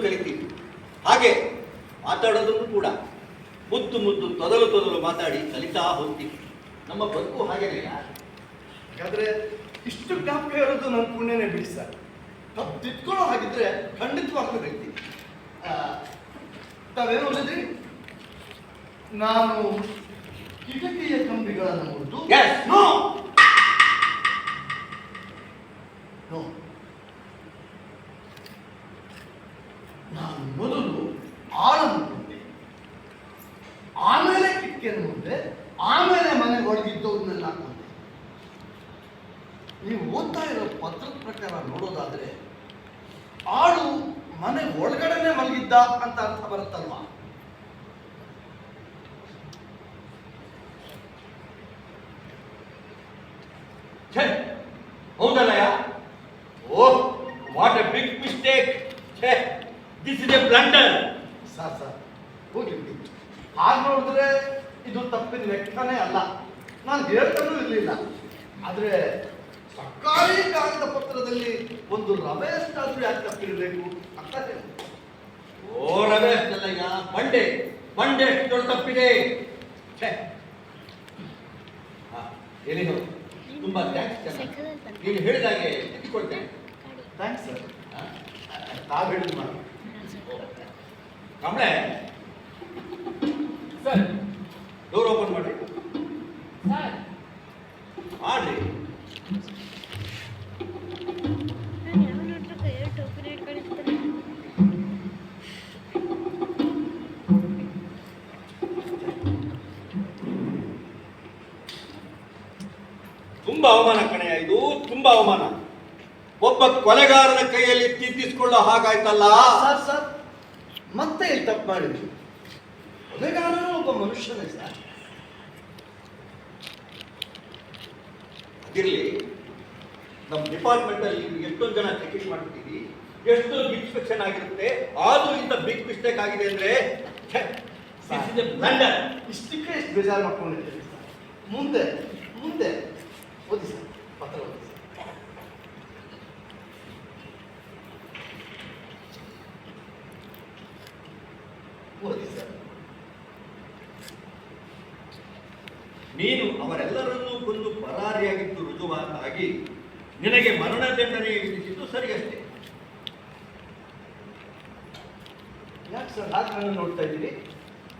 ಕಲಿತೀವಿ. ಹಾಗೆ ಮಾತಾಡೋದನ್ನು ಕೂಡ ಮುದ್ದು ಮುದ್ದು ತೊದಲು ತೊದಲು ಮಾತಾಡಿ ಕಲಿತಾ ಹೋಗ್ತೀವಿ. ನಮ್ಮ ಬದುಕು ಹಾಗೆ ಹಾಗಾದ್ರೆ ಇಷ್ಟು ಜ್ಞಾಪಕ ಇರೋದು ನನ್ನ ಪುಣ್ಯನೇ ಬಿಡಿ ಸರ್. ತಪ್ಪು ತಿದ್ಕೊಳ್ಳೋ ಹಾಗಿದ್ರೆ ಖಂಡಿತವಾಗ್ತದೆ ಆ, ತಾವೇನು ಹೋಗಿದ್ರಿ ನಾನು ಕಿಟಕಿಯ ಕಂಬಿಗಳನ್ನು ಮುರಿದು ಆಮೇಲೆ ಕಿಟಕಿಯನ್ನು ಮುಂದೆ ಆಮೇಲೆ ಮನೆ ಒಳಗಿದ್ದವ್ರನ್ನೆಲ್ಲ ಕೊಂದೆ ನೀವು ಓದ್ತಾ ಇರೋ ಪತ್ರದ ಪ್ರಕಾರ ನೋಡೋದಾದ್ರೆ ಆಳು ಮನೆ ಒಳಗಡೆನೆ ಮಲಗಿದ್ದ ಅಂತ ಅರ್ಥ ಬರುತ್ತಲ್ವಾ? ಹೌದಲ್ಲಯ್ಯ? ಓ what a big mistake this is a blunder sir sir ಹೋಗಿ ಹಾಗೆ ನೋಡಿದ್ರೆ ಇದು ತಪ್ಪಿನ ಲೆಕ್ಕನೇ ಅಲ್ಲ. ನಾನು ಹೇಳ್ತಾನೂ ಇರಲಿಲ್ಲ. ಆದರೆ ಸರ್ಕಾರಿ ಕಾಗದ ಪತ್ರದಲ್ಲಿ ಒಂದು ರಮೇಶ್ನಾದ್ರೂ ಯಾಕೆ ತಪ್ಪಿರಬೇಕು ಅಂತ ಹೇಳಿ ಓ ರಮೇಶ್ ಅಲ್ಲಯ್ಯ ಬಂಡೆ. ಬಂಡೆ ಎಷ್ಟು ದೊಡ್ಡ ತಪ್ಪಿದೆ. ಛೇ. ಹಾ, ಏನೇನು ತುಂಬಾ ಥ್ಯಾಂಕ್ಸ್ ನೀನು ಹೇಳಿದಾಗೆ ತಿದ್ದಿಕೊಳ್ತೇನೆ. ಥ್ಯಾಂಕ್ಸ್ ಸರ್ ಹಾ? ತಾವು ಹೇಳಿದ್ರು ಮಾಡಿ ಕಮಲೆ ತುಂಬಾ ಅವಮಾನ ಕಣೆಯ ಇದು ತುಂಬಾ ಅವಮಾನ. ಒಬ್ಬ ಕೊಲೆಗಾರನ ಕೈಯಲ್ಲಿ ತಿದ್ದಿಸ್ಕೊಳ್ಳೋ ಹಾಗಾಯ್ತಲ್ಲ? ಸರ್ ಸರ್ ಮತ್ತೆ ಇಲ್ಲಿ ತಪ್ಪು ಮಾಡಿದ್ವಿ ಕೊಲೆಗಾರನು ಒಬ್ಬ ಮನುಷ್ಯನೇ ಸರ್. ಅದಿರ್ಲಿ ನಮ್ಮ ಡಿಪಾರ್ಟ್ಮೆಂಟ್ ಅಲ್ಲಿ ಎಷ್ಟೊಂದು ಜನ ಚೆಕಿಂಗ್ ಮಾಡ್ತೀವಿ ಎಷ್ಟು ಇನ್ಸ್ಪೆಕ್ಷನ್ ಆಗಿರುತ್ತೆ ಆದ್ರೂ ಇಂಥ ಬಿಗ್ ಮಿಸ್ಟೇಕ್ ಆಗಿದೆ ಅಂದ್ರೆ ಇಷ್ಟಕ್ಕೆ ಇಷ್ಟು ಬೇಜಾರು ಮಾಡ್ಕೊಂಡಿದ್ದೀವಿ ಸರ್. ಮುಂದೆ ಮುಂದೆ. ಓದಿ ಸರ್ ಪತ್ರ ಓದಿ ಸರ್ ಓದಿ ಸರ್ ನೀನು ಅವರೆಲ್ಲರನ್ನೂ ಕೊಂದು ಪರಾರಿಯಾಗಿದ್ದು ರುಜುವಾತಾಗಿ ನಿನಗೆ ಮರಣದಂಡನೆ ವಿಧಿಸಿದ್ದು ಸರಿಯಷ್ಟೇ. ಯಾಕೆ ಸರ್ ಹಾಗೆ ನೋಡ್ತಾ ಇದ್ದೀರಿ?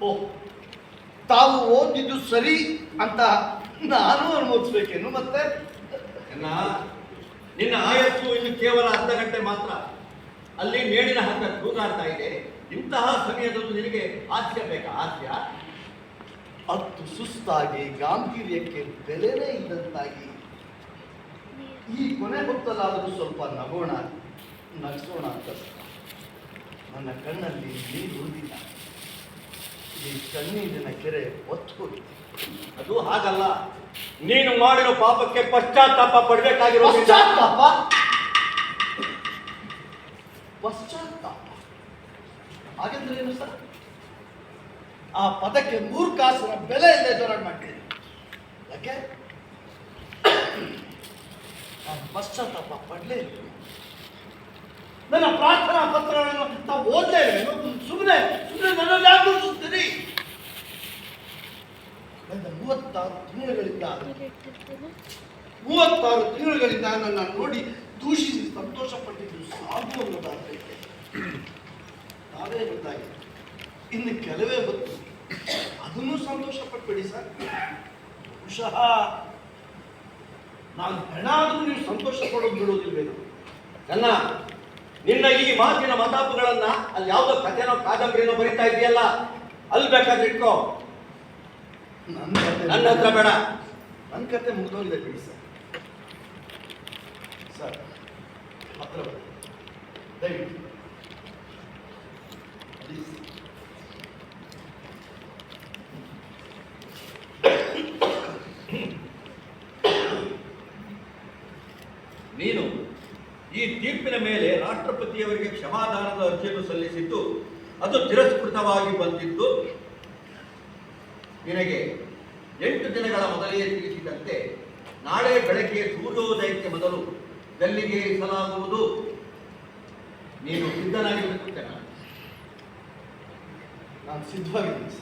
ಓ ತಾವು ಓದಿದ್ದು ಸರಿ ಅಂತ ನಾನು ಅನುಮೋದಿಸ್ಬೇಕೇನು ಮತ್ತೆ? ನಿನ್ನ ಆಯಸ್ಸು ಇನ್ನು ಕೇವಲ ಅರ್ಧ ಗಂಟೆ ಮಾತ್ರ. ಅಲ್ಲಿ ಮೇಡಿನ ಹಂತ ತೂಗಾಡ್ತಾ ಇದೆ. ಇಂತಹ ಸಮಯದಲ್ಲೂ ನಿನಗೆ ಹಾಸ್ಯ ಬೇಕಾ? ಹಾಸ್ಯ? ಅತ್ತು ಸುಸ್ತಾಗಿ ಗಾಂಭೀರ್ಯಕ್ಕೆ ಬೆಲೆನೇ ಇದ್ದಂತಾಗಿ ಈ ಕೊನೆ ಹೊತ್ತಲ್ಲಾದರೂ ಸ್ವಲ್ಪ ನಗೋಣ ನಗಿಸೋಣ ಅಂತ. ನನ್ನ ಕಣ್ಣಲ್ಲಿ ನೀರು ಉಳಿದಿಲ್ಲ ಈ ಕಣ್ಣೀರಿನ ಕೆರೆ ಒತ್ತು ಹೋಗಿದೆ. ಅದು ಹಾಗಲ್ಲ. ನೀನು ಮಾಡಿರೋ ಪಾಪಕ್ಕೆ ಪಶ್ಚಾತ್ತಾಪ ಪಡಬೇಕಾಗಿರೋ ಪಶ್ಚಾತ್ತಾಪ? ಪಶ್ಚಾತ್ತಾಪ. ಹಾಗಂದ್ರೆ ಏನು ಸರ್? ಆ ಪದಕ್ಕೆ ಮೂರು ಕಾಸಿನ ಬೆಲೆ ಇಲ್ಲದೆ ಜೋರಾಗಿ ಮಾಡ್ತೀನಿ ಯಾಕೆ? ನಾನು ಪಶ್ಚಾತ್ತಾಪ ಪಡಲೇ ಇಲ್ಲ. ನನ್ನ ಪ್ರಾರ್ಥನಾ ಪತ್ರಗಳನ್ನು ನಾವು ಓದಲೇ ಇಲ್ಲ. ಸುಮ್ಮನೆ ಸುಮ್ಮನೆ ನನ್ನ ಯಾಕೆ ನನ್ನ ಮೂವತ್ತಾರು ತಿಂಗಳುಗಳಿಂದ ಮೂವತ್ತಾರು ತಿಂಗಳುಗಳಿಂದ ನನ್ನ ನೋಡಿ ದೂಷಿಸಿ ಸಂತೋಷ ಪಟ್ಟಿದ್ದು ಸಾಧು ಅನ್ನೋದಾದ್ರೆ ತಾವೇ ಗೊತ್ತಾಗಿದೆ. ಇನ್ನು ಕೆಲವೇ ಹೊತ್ತು ಅದನ್ನು ಸಂತೋಷ ಪಟ್ಬೇಡಿ ಸರ್. ಬಹುಶಃ ನಾನು ಹೆಣಾದರೂ ನೀವು ಸಂತೋಷ ಪಡೋದು ಬಿಡೋದಿಲ್ವೇನು. ನನ್ನ ನಿನ್ನ ಈ ಮಾತಿನ ಮತಾಪುಗಳನ್ನ ಅಲ್ಲಿ ಯಾವುದೋ ಕಥೆನೋ ಕಾದಂಬರಿನೋ ಬರಿತಾ ಇದೆಯಲ್ಲ ಅಲ್ಲಿ ಬೇಕಾದ್ರೆ ಇಟ್ಕೋ ನನ್ನ ಕತೆ ನನ್ನ ಹತ್ರ ಬೇಡ ನನ್ನ ಕತೆ ಮುಗಿದೋಗಿದೆ ಬಿಡಿ ಸರ್ ಸರ್ ಹತ್ರ. ದಯವಿಟ್ಟು. ನೀನು ಈ ತೀರ್ಪಿನ ಮೇಲೆ ರಾಷ್ಟ್ರಪತಿಯವರಿಗೆ ಕ್ಷಮಾದಾನದ ಅರ್ಜಿಯನ್ನು ಸಲ್ಲಿಸಿದ್ದು ಅದು ತಿರಸ್ಕೃತವಾಗಿ ಬಂದಿದ್ದು ನಿನಗೆ ಎಂಟು ದಿನಗಳ ಮೊದಲೇ ತಿಳಿಸಿದಂತೆ ನಾಳೆ ಬೆಳಗ್ಗೆ ಸೂರ್ಯೋದಯಕ್ಕೆ ಮೊದಲು ಗಲ್ಲಿಗೆ ಇರಿಸಲಾಗುವುದು. ನೀನು ಸಿದ್ಧನಾಗಿರಬೇಕು ನಾನು ಸಿದ್ಧವಾಗಿದ್ದೀನಿ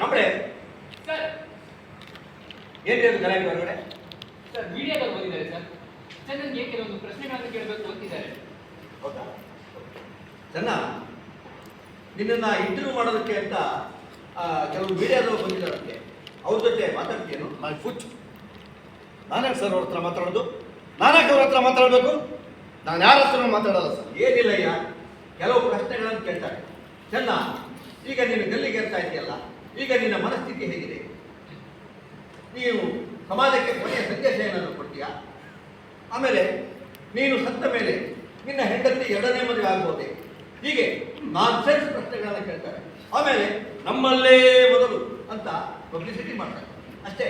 ಕಂಬಳೆ. ಅದು ಗಲಾಟೆ ಹೊರಗಡೆ? ಸರ್ ಮೀಡಿಯಾದಲ್ಲಿ ಬಂದಿದ್ದಾರೆ ಸರ್. ಸರ್ ನನಗೆ ಕೆಲವೊಂದು ಪ್ರಶ್ನೆಗಳನ್ನು ಕೇಳಬೇಕು ಅಂತಿದ್ದಾರೆ. ಹೌದಾ? ಚೆನ್ನ ನಿನ್ನನ್ನ ಇಂಟರ್ವ್ಯೂ ಮಾಡೋದಕ್ಕೆ ಅಂತ ಕೆಲವು ಮೀಡಿಯಾದವರು ಬಂದಿದ್ದಾರಂತೆ ಅವ್ರ ಜೊತೆ ಮಾತಾಡ್ತೀಯನು? ಮೈ ಫುಚ್ ನಾನೇ ಸರ್ ಅವ್ರ ಹತ್ರ ಮಾತಾಡೋದು? ನಾನ್ಯಾಕೆ ಅವ್ರ ಹತ್ರ ಮಾತಾಡಬೇಕು? ನಾನು ಯಾರ ಹತ್ರ ಮಾತಾಡಲ್ಲ ಸರ್. ಏನಿಲ್ಲಯ್ಯ ಕೆಲವು ಪ್ರಶ್ನೆಗಳನ್ನು ಕೇಳ್ತಾರೆ. ಚೆನ್ನ ಈಗ ನೀನು ಗಲ್ಲಿಗೇರ್ತಾ ಇದೆಯಲ್ಲ ಈಗ ನಿನ್ನ ಮನಸ್ಥಿತಿ ಹೇಗಿದೆ? ನೀನು ಸಮಾಜಕ್ಕೆ ಕೊನೆಯ ಸಂದೇಶ ಏನಾದರೂ ಕೊಟ್ಟಿಯ ಆಮೇಲೆ ನೀನು ಸತ್ತ ಮೇಲೆ ನಿನ್ನ ಹೆಂಡತಿ ಎರಡನೇ ಮದುವೆ ಆಗ್ಬೋದೆ? ಹೀಗೆ ನಾನ್ ಸೆನ್ಸ್ ಪ್ರಶ್ನೆಗಳನ್ನು ಕೇಳ್ತಾರೆ. ಆಮೇಲೆ ನಮ್ಮಲ್ಲೇ ಮೊದಲು ಅಂತ ಪಬ್ಲಿಸಿಟಿ ಮಾಡ್ತಾರೆ. ಅಷ್ಟೇ.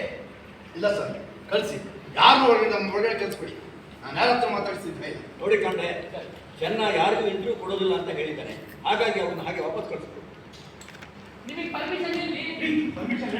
ಇಲ್ಲ ಸರ್ ಕಳಿಸಿ. ಯಾರು ಒಳಗೆ ನಮ್ಮ ಒಳಗಡೆ ಕಳಿಸ್ಬಿಡಿ. ನಾನು ಯಾರ ಹತ್ರ ಮಾತಾಡ್ಸಿದ್ದೆ? ಇಲ್ಲ ನೋಡಿ ಕಂಡ್ರೆ ಚೆನ್ನ ಯಾರಿಗೂ ಇಂಟರ್ವ್ಯೂ ಕೊಡೋದಿಲ್ಲ ಅಂತ ಹೇಳಿದ್ದಾನೆ. ಹಾಗಾಗಿ ಅವ್ರನ್ನ ಹಾಗೆ ವಾಪಸ್ ಕಳಿಸ್ಬೇಕು ನಿಮಗೆ ಪರ್ಮಿಷನ್